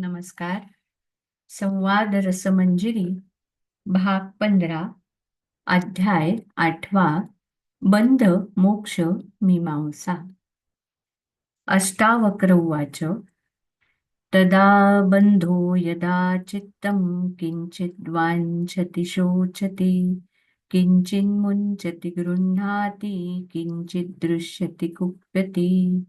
नमस्कार. संवाद रसमंजिरी भाग पंधरा अध्याय आठवा बंध मोक्ष मीमांसा. अष्टावक्र उवाच तदा बंधो यदा चित्तं किंचित वाञ्छति शोचति किंचिन्मुञ्चति गृह्णाति किंचित दृश्यति कुप्यति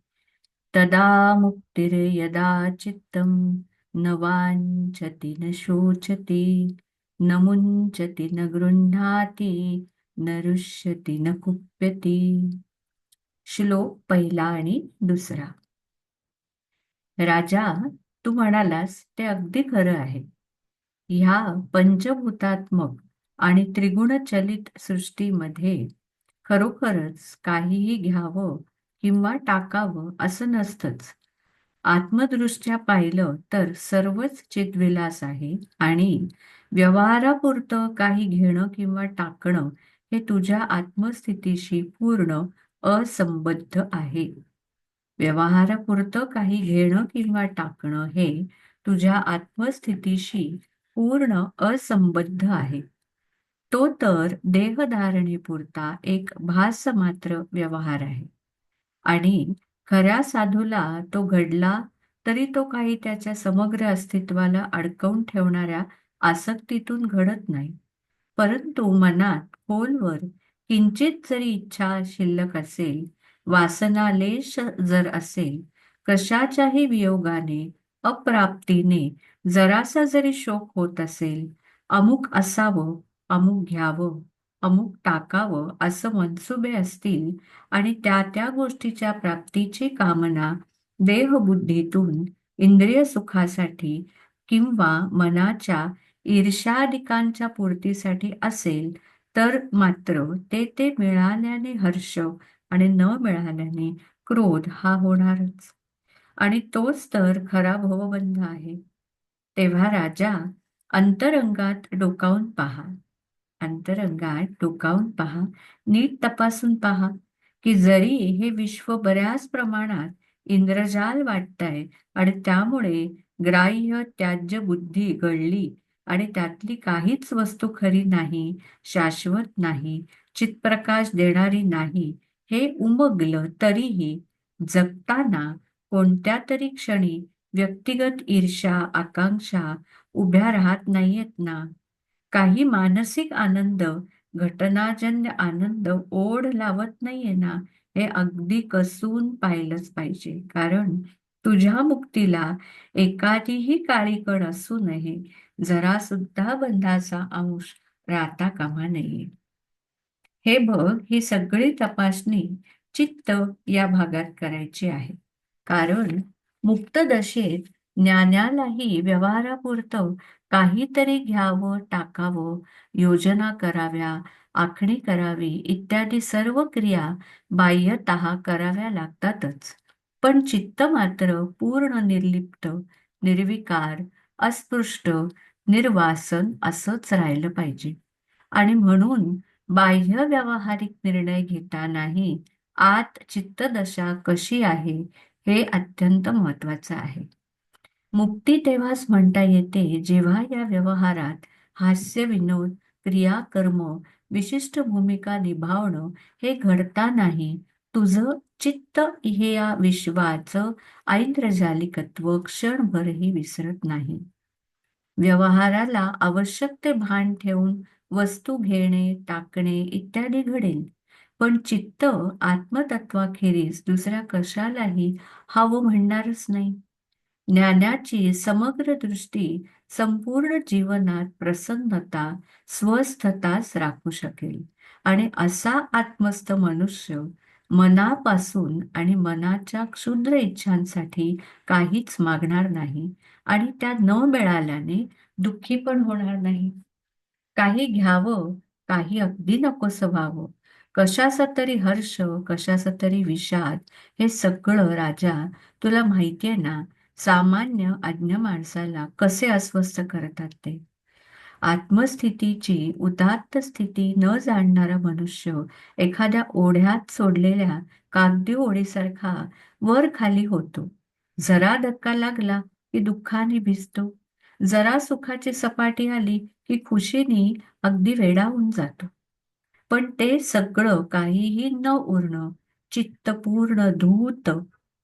तदा मुक्तिर्यदा चित्तं न वाञ्छति न शोचति न मुञ्चति न गृह्णाति न रुष्यति न कुप्यति। श्लोक पहिला आणि दुसरा. राजा तू म्हणालास ते अगदी खरं आहे. ह्या पंचभूतात्मक आणि त्रिगुणचलित सृष्टीमध्ये खरोखरच काहीही घ्यावं किंवा टाकावं असं नसतंच. आत्मदृष्ट्या पाहिलं तर सर्वच चितविलास आहे आणि व्यवहारापुरतं काही घेणं किंवा टाकणं हे तुझ्या आत्मस्थितीशी पूर्ण असंबद्ध आहे. व्यवहारापुरतं काही घेणं किंवा टाकणं हे तुझ्या आत्मस्थितीशी पूर्ण असंबद्ध आहे. तो तर देहधारणेपुरता एक भास मात्र व्यवहार आहे. आणि खऱ्या साधूला तो घडला तरी तो काही त्याच्या समग्र अस्तित्वाला अडकवून ठेवणाऱ्या आसक्तीतून घडत नाही. परंतु मनात खोलवर किंचित जरी इच्छा शिल्लक असेल वासनालेश जर असेल कशाच्याही वियोगाने अप्राप्तीने जरासा जरी शोक होत असेल अमुक असावं अमुक घ्यावं. अमुक टाकावं असं मनसुबे असतील आणि त्या त्या गोष्टीच्या प्राप्तीची कामना देहबुद्धीतून इंद्रिय सुखासाठी किंवा मनाच्या ईर्षादिकांच्या पूर्तीसाठी असेल तर मात्र ते ते मिळाल्याने हर्ष आणि न मिळाल्याने क्रोध हा होणारच. आणि तोच तर खरा भवबंध आहे. तेव्हा राजा अंतरंगात डोकावून पहा. अंतरंगात डोकावून पहा नीट तपासून पहा की जरी हे विश्व बऱ्याच प्रमाणात इंद्रजाल वाटतंय आणि त्यामुळे ग्राह्य त्याज्य बुद्धी घडली आणि त्यातली काहीच वस्तू खरी नाही शाश्वत नाही चितप्रकाश देणारी नाही हे उमगलं तरीही जगताना कोणत्या तरी क्षणी व्यक्तिगत ईर्षा आकांक्षा उभ्या राहत नाहीयेत ना? काही मानसिक आनंद घटनाजन्य आनंद ओढ लावत नाहीये ना हे अगदी कसून पाहिलंच पाहिजे. कारण तुझ्या मुक्तीला एखादीही काळीकड असू नये. जरा सुद्धा बंधाचा अंश राहता कामा नये. हे बघ ही सगळी तपासणी चित्त या भागात करायची आहे. कारण मुक्त दशेत ज्ञानालाही व्यवहारापुरतं काहीतरी घ्यावं टाकावं योजना कराव्या आखणी करावी इत्यादी सर्व क्रिया बाह्यत कराव्या लागतातच. पण चित्त मात्र पूर्ण निर्लिप्त निर्विकार अस्पृष्ट निर्वासन असंच राहिलं पाहिजे. आणि म्हणून बाह्य व्यावहारिक निर्णय घेतानाही आत चित्तदशा कशी आहे हे अत्यंत महत्वाचं आहे. मुक्ती तेव्हाच म्हणता येते जेव्हा या व्यवहारात हास्य विनोद क्रिया कर्म विशिष्ट भूमिका निभावणं हे घडतानाही तुझं चित्त हे या विश्वाचं ऐंद्रजालिकत्व क्षणभरही विसरत नाही. व्यवहाराला आवश्यक ते भान ठेवून वस्तू घेणे टाकणे इत्यादी घडेल. पण चित्त आत्मतत्वाखेरीज दुसऱ्या कशालाही हवं म्हणणारच नाही. ज्ञानाची समग्र दृष्टी संपूर्ण जीवनात प्रसन्नता स्वस्थताच राखू शकेल. आणि असा आत्मस्थ मनुष्य मनापासून आणि मनाच्या क्षुद्र इच्छांसाठी काहीच मागणार नाही आणि त्या न मिळाल्याने दुःखी पण होणार नाही. काही घ्यावं काही अगदी नकोस व्हावं. कशाचा तरी हर्ष कशाचा तरी विषाद हे सगळं राजा तुला माहितीये ना सामान्य अज्ञ माणसाला कसे अस्वस्थ करतात ते? आत्मस्थितीची उदात्त स्थिती न जाणणारा मनुष्य एखाद्या ओढ्यात सोडलेल्या कागदी ओढीसारखा वर खाली होतो. जरा धक्का लागला की दुःखाने भिजतो. जरा सुखाची सपाटी आली की खुशीने अगदी वेडावून जातो. पण ते सगळं काहीही न उरणं चित्तपूर्ण धूत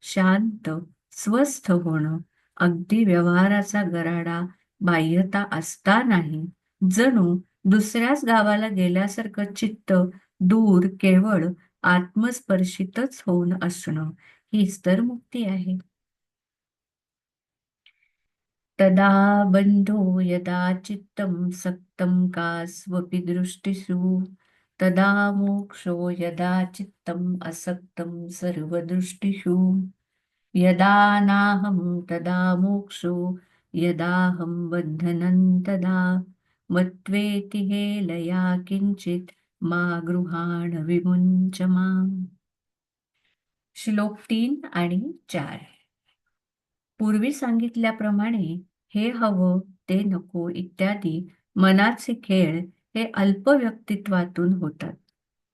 शांत स्वस्थ होणं अगदी व्यवहाराचा गराडा बाह्यता असतानाही. जणू दुसऱ्याच गावाला गेल्यासारखं चित्त दूर केवळ आत्मस्पर्शितच होऊन असणं हीच तर मुक्ती आहे. तदा बंधो यदा चित्तं सक्तं का स्वपि दृष्टिषु तदा मोक्षो यदा चित्तम् असक्तं सर्वदृष्टिषु. यदा नाहं तदा मोक्षो यदाहं बद्धनं तदा। मत्वेति हेलया किंचित मा गृहाण विमुंच माम। श्लोक तीन आणि चार। पूर्वी सांगितल्याप्रमाणे हे हवं ते नको इत्यादी मनाचे खेळ हे अल्प व्यक्तित्वातून होतात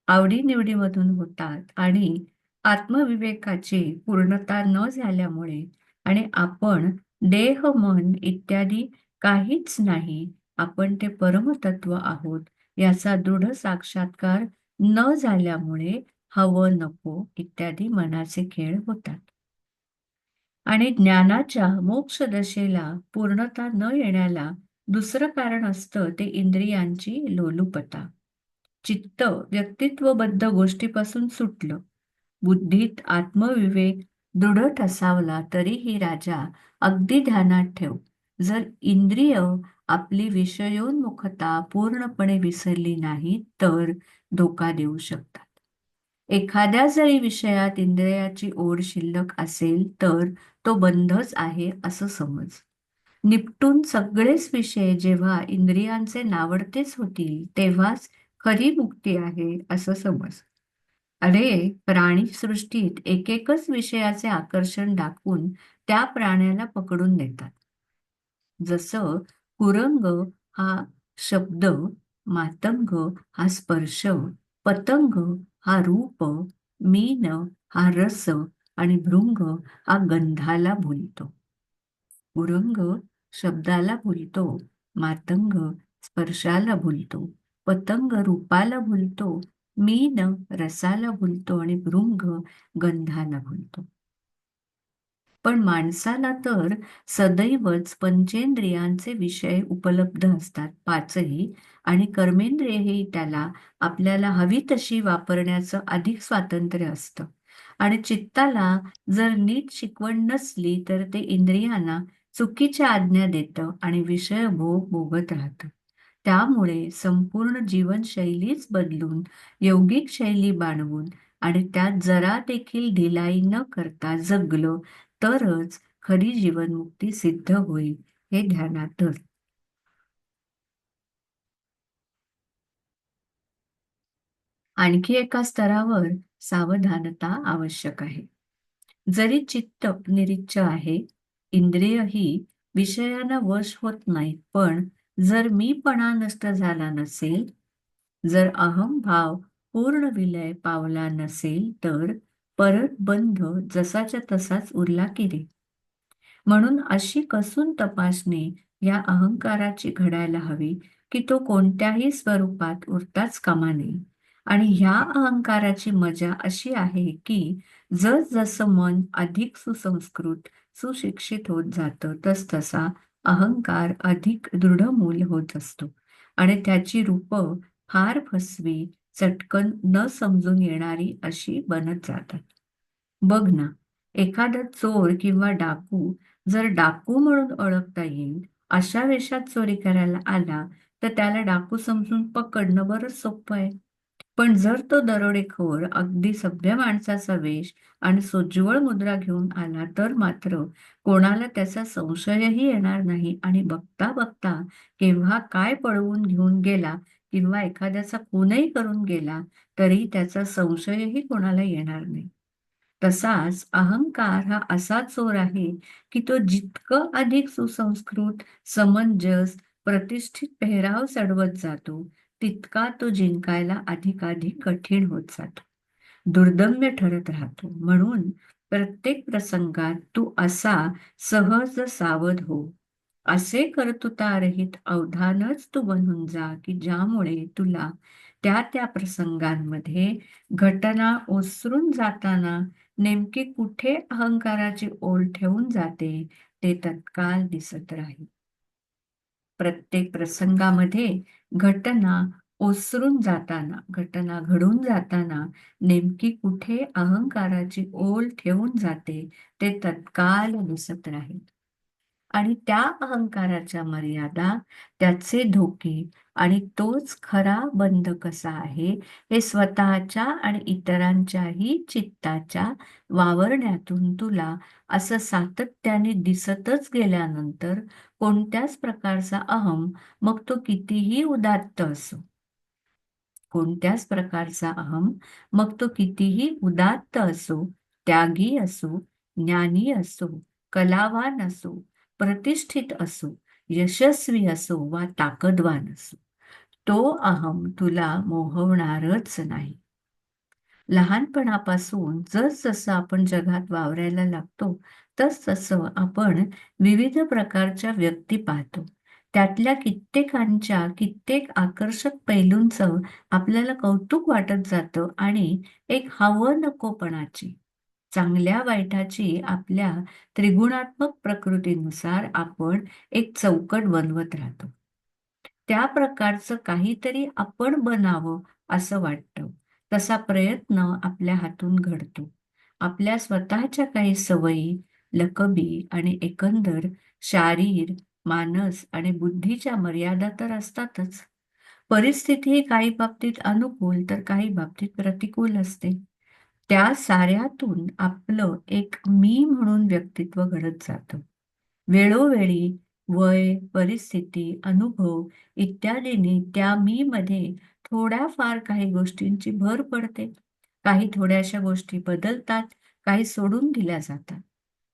आवडीनिवडीमधून होतात आणि आत्मविवेकाची पूर्णता न झाल्यामुळे आणि आपण देह मन इत्यादी काहीच नाही आपण ते परमतत्व आहोत याचा दृढ साक्षात्कार न झाल्यामुळे हवं नको इत्यादी मनाचे खेळ होतात. आणि ज्ञानाच्या मोक्ष दशेला पूर्णता न येण्याला दुसरं कारण असतं ते इंद्रियांची लोलुपता. चित्त व्यक्तित्वबद्ध गोष्टीपासून सुटलं. बुद्धीत आत्मविवेक दृढ ठसावला तरीही राजा अगदी ध्यानात ठेव. जर इंद्रिय आपली विषयोन्मुखता पूर्णपणे विसरली नाही तर धोका देऊ शकतात. एखाद्या जरी विषयात इंद्रियाची ओढ शिल्लक असेल तर तो बंधच आहे असं समज. निपटून सगळेच विषय जेव्हा इंद्रियांचे नावडतेच होतील तेव्हाच खरी मुक्ती आहे असं समज. अरे प्राणी सृष्टीत एकेकच विषयाचे आकर्षण दाखवून त्या प्राण्याला पकडून देतात. जसं कुरंग हा शब्द मातंग हा स्पर्श पतंग हा रूप मीन हा रस आणि भृंग हा गंधाला भुलतो उरंग शब्दाला भुलतो मातंग स्पर्शाला भुलतो पतंग रूपाला भुलतो मीन रसाला भुलतो आणि भृंग गंधाला भुलतो. पण माणसाला तर सदैवच पंचेंद्रियांचे विषय उपलब्ध असतात पाचही आणि कर्मेंद्रियही त्याला आपल्याला हवी तशी वापरण्याचं अधिक स्वातंत्र्य असतं. आणि चित्ताला जर नीट शिकवण नसली तर ते इंद्रियांना चुकीच्या आज्ञा देतं आणि विषय भोग भोगत राहतं. त्यामुळे संपूर्ण जीवनशैलीच बदलून यौगिक शैली बाणवून आणि त्यात जरा देखील ढिलाई न करता जगलं तरच खरी जीवनमुक्ती सिद्ध होईल हे ध्यानात धर. आणखी एका स्तरावर सावधानता आवश्यक आहे. जरी चित्त निरीच्छ आहे इंद्रियही विषयानं वश होत नाहीत पण जर मीपणा नष्ट झाला नसेल जर अहमभाव पूर्ण विलय पावला नसेल तर परत बंध जसाच्या तसाच उरला की रे म्हणून अशी कसून तपासणी या अहंकाराची घडायला हवी की तो कोणत्याही स्वरूपात उरताच कामा नये आणि ह्या अहंकाराची मजा अशी आहे की जस जसं मन अधिक सुसंस्कृत सुशिक्षित होत जातं तस तसा अहंकार अधिक दृढमूल होत असतो. आणि त्याची रूप फार फसवी चटकन न समजून येणारी अशी बनत जातात. बघ ना एखादा चोर किंवा डाकू जर डाकू म्हणून ओळखता येईल अशा वेशात चोरी करायला आला तर त्याला डाकू समजून पकडणं बरंच सोपं आहे. पण जर तो दरोडेखोर अगदी सभ्य माणसाचा वेश आणि सोज्वळ मुद्रा घेऊन आला तर मात्र कोणाला त्याचा संशयही येणार नाही आणि बघता बघता केव्हा काय पळवून घेऊन गेला किंवा एखाद्याचा खूनही करून गेला तरी त्याचा संशयही कोणाला येणार नाही. तसाच अहंकार हा असा चोर आहे की तो जितकं अधिक सुसंस्कृत समंजस प्रतिष्ठित पेहराव चढवत जातो तितका तो जिंकायला अधिकाधिक कठीण होत जातो. दुर्दम्य ठरत राहतो. म्हणून प्रत्येक प्रसंगात तू असा सहज सावध हो. असे कर्तुतारहित अवधानच तू बनून जा की ज्यामुळे तुला त्या त्या प्रसंगांमध्ये घटना ओसरून जाताना नेमकी कुठे अहंकाराची ओढ ठेवून जाते ते तत्काल दिसत राहील. प्रत्येक प्रसंगामध्ये घटना ओसरून जाताना घटना घडून जाताना नेमकी कुठे अहंकाराची ओल ठेवून जाते ते तत्काल दिसत राहील. आणि त्या अहंकाराच्या मर्यादा त्याचे धोके आणि तोच खरा बंध कसा आहे हे स्वतःच्या आणि इतरांच्याही चित्ताच्या वावरण्यातून तुला असं सातत्याने दिसतच गेल्यानंतर कोणत्याच प्रकारचा अहम मग तो कितीही उदात्त असो. कोणत्याच प्रकारचा अहम मग तो कितीही उदात्त असो त्यागी असो ज्ञानी असो कलावान असो प्रतिष्ठित असो यशस्वी असो वा ताकदवान असो तो अहम तुला मोहवणारच नाही. लहानपणापासून जसजसं आपण जगात वावरायला लागतो तस तसं आपण विविध प्रकारच्या व्यक्ती पाहतो. त्यातल्या कित्येकांच्या कित्येक आकर्षक पैलूंचं आपल्याला कौतुक वाटत जातं आणि एक हवं नकोपणाची चांगल्या वाईटाची आपल्या त्रिगुणात्मक प्रकृतीनुसार आपण एक चौकट बनवत राहतो. त्या प्रकारचं काहीतरी आपण बनावं असं वाटतं. तसा प्रयत्न आपल्या हातून घडतो. आपल्या स्वतःच्या काही सवयी लकबी आणि एकंदर शारीर मानस आणि बुद्धीच्या मर्यादा तर असतातच. परिस्थिती काही बाबतीत अनुकूल तर काही बाबतीत प्रतिकूल असते. त्या साऱ्यातून आपलं एक मी म्हणून व्यक्तित्व घडत जातं. वेळोवेळी वय परिस्थिती अनुभव इत्यादींनी त्या मी मध्ये थोड्याफार काही गोष्टींची भर पडते. काही थोड्याशा गोष्टी बदलतात काही सोडून दिल्या जातात.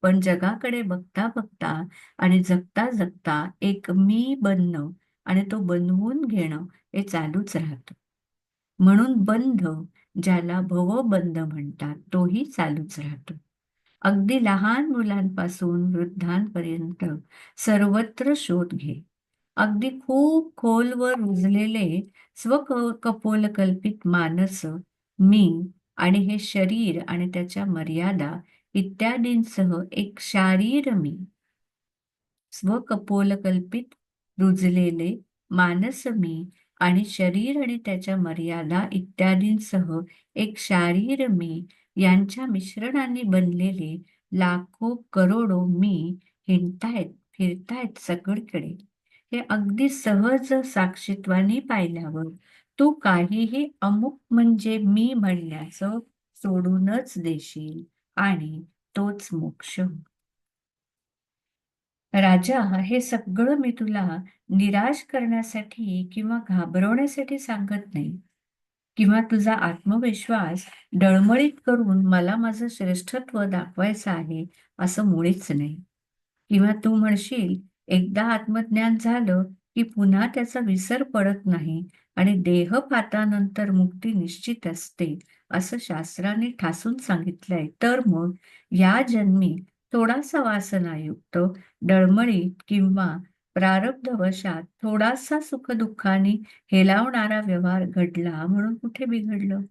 पण जगाकडे बघता बघता आणि जगता जगता एक मी बनणं आणि तो बनवून घेणं हे चालूच राहतं. म्हणून बंध ज्याला भवबंध म्हणतात तोही चालूच राहतो. अगदी लहान मुलांपासून वृद्धांपर्यंत सर्वत्र शोध घे. अगदी खूप खोलवर रुजलेले कल्पित मानस मी आणि हे शरीर आणि त्याच्या मर्यादा इत्यादींसह एक शारीर मी. स्वकपोलकल्पित रुजलेले मानस मी आणि शरीर आणि त्याच्या मर्यादा इत्यादींसह एक शारीर मी यांच्या मिश्रणाने बनलेले लाखो करोडो मी हिंडतायत फिरतायत सगळीकडे. हे अगदी सहज साक्षीत्वाने पाहिल्यावर तू काहीही अमुक म्हणजे मी म्हणण्याचं सोडूनच देशील आणि तोच मोक्ष राजा हे सगळं मी तुला निराश करण्यासाठी किंवा घाबरवण्यासाठी सांगत नाही. किंवा तुझा आत्मविश्वास डळमळीत करून मला माझं श्रेष्ठत्व दाखवायचं आहे असं मुळीच नाही. किंवा तू म्हणशील एकदा आत्मज्ञान झालं की पुन्हा त्याचा विसर पडत नाही आणि देहपातानंतर मुक्ती निश्चित असते असं शास्त्राने ठासून सांगितलंय. तर मग या जन्मी थोडासा वासनायुक्त डळमळीत किंवा प्रारब्धवशात थोडासा सुखदुःखाने हेलावणारा व्यवहार घडला म्हणून कुठे बिघडलं?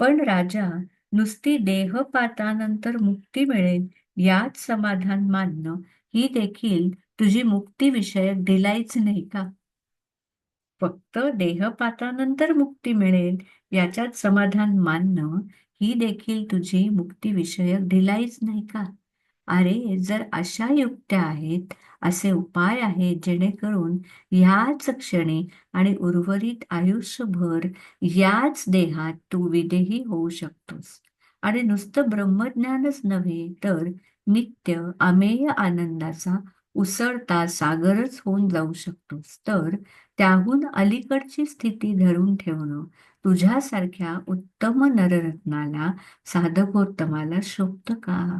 पण राजा नुसती देहपातानंतर मुक्ती मिळेल यात समाधान मानणं ही देखील तुझी मुक्तीविषयक दिलाईच नाही का? फक्त देहपातानंतर मुक्ती मिळेल याच्यात समाधान मानणं ही देखील तुझी मुक्तीविषयक ढिलाईच नाही का? अरे जर अशा युक्त्या आहेत असे उपाय आहेत जेणेकरून ह्याच क्षणी आणि उर्वरित आयुष्यभर याच देहात तू विदेही होऊ शकतोस. आणि नुसतं ब्रह्मज्ञानच नव्हे तर नित्य अमेय आनंदाचा उसळता सागरच होऊन जाऊ शकतोस. तर त्याहून अलीकडची स्थिती धरून ठेवणं तुझ्यासारख्या उत्तम नररत्नाला साधकोत्तमाला शोभत का?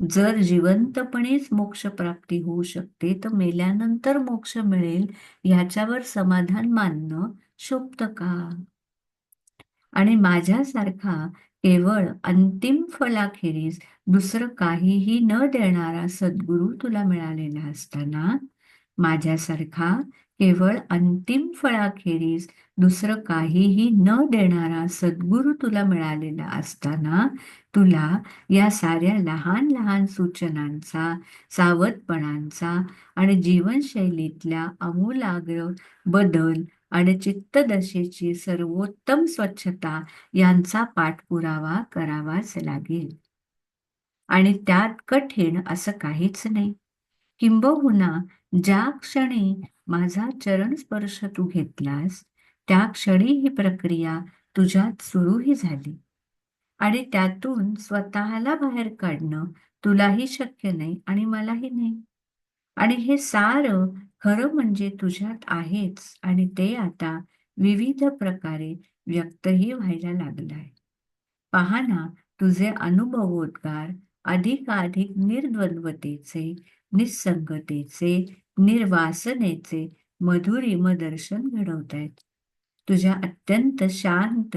जर जिवंतपणेच मोक्षप्राप्ती होऊ शकते तर मेल्यानंतर मोक्ष मिळेल ह्याच्यावर समाधान मानणं शोभत का? आणि माझ्यासारखा केवळ अंतिम फलाखेरीज दुसरं काहीही न देणारा सद्गुरू तुला मिळालेला असताना माझ्यासारखा केवळ अंतिम फळाखेरीज दुसरं काहीही न देणारा सद्गुरू तुला मिळालेला असताना तुला या साऱ्या लहान लहान सूचनांचा सावधपणांचा आणि जीवनशैलीतल्या आमूलाग्र बदल आणि चित्तदशेची सर्वोत्तम स्वच्छता यांचा पाठपुरावा करावाच लागेल. आणि त्यात कठीण असं काहीच नाही. किंबहुना ज्या क्षणी माझा चरण स्पर्श तू घेतलास त्या क्षणी ही प्रक्रिया तुझ्यात सुरूही झाली. आणि त्यातून स्वतःला बाहेर काढणं तुलाही शक्य नाही आणि मलाही नाही. आणि हे सारं खरं म्हणजे तुझ्यात आहेच आणि ते आता विविध प्रकारे व्यक्तही व्हायला लागलं आहे पहा ना तुझे अनुभवोद्गार अधिकाधिक निर्द्वंद्वतेचे निसंगतेचे निर्वासनेचे मधुरिम दर्शन घडवतायत. तुझ्या अत्यंत शांत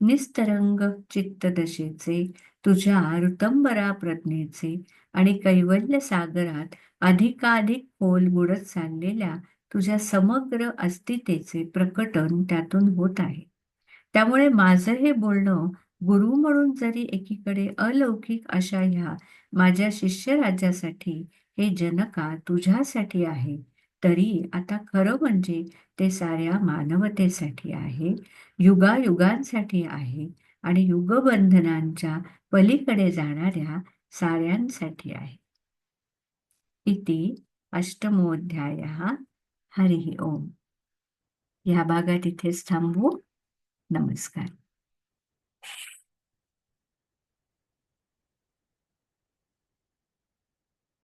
निस्तरंग चित्तदशेचे तुझ्या ऋतंबरा प्रज्ञेचे आणि कैवल्य सागरात अधिकाधिक खोल बुडत चाललेल्या तुझ्या समग्र अस्तितेचे प्रकटन त्यातून होत आहे. त्यामुळे माझं हे बोलणं गुरु म्हणून जरी एकीकडे अलौकिक अशा ह्या माझ्या शिष्यराज्यासाठी हे जनका तुझ्यासाठी आहे. तरी आता खरं म्हणजे ते साऱ्या मानवतेसाठी आहे युगायुगांसाठी आहे आणि युगबंधनांच्या पलीकडे जाणाऱ्या साऱ्यांसाठी आहे. इति अष्टमोध्याय हरिः ओम. या भागात इथेच थांबू. नमस्कार.